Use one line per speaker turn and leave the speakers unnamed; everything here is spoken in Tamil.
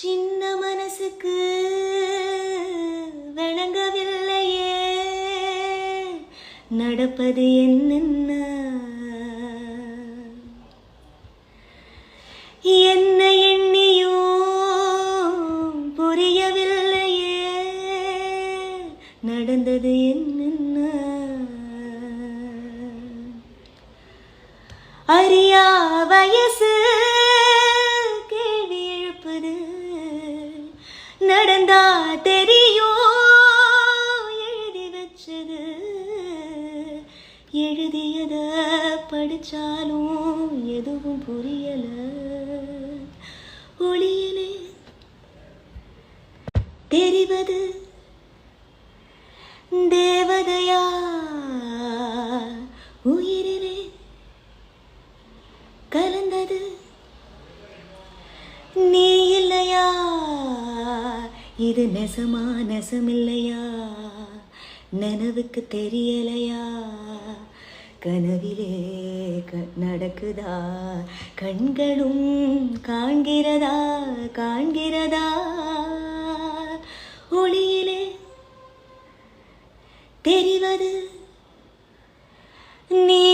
சின்ன மனசுக்கு வணங்கவில்லையே. நடப்பது என்னென்ன? என்ன எண்ணியோ புரியவில்லையே. நடந்தது என்னென்ன? அறியா வயசு நடந்தா தெரியும்? எழுதி வச்சது. எழுதியத படிச்சாலும் எதுவும் புரியல. ஒளியிலே தெரிவது தேவதையா? உயிர் இது நெசமா நெசமில்லையா? நனவுக்கு தெரியலையா? கனவிலே க- நடக்குதா? கண்களும் காண்கிறதா? காண்கிறதா? ஒளியிலே தெரிவது நீ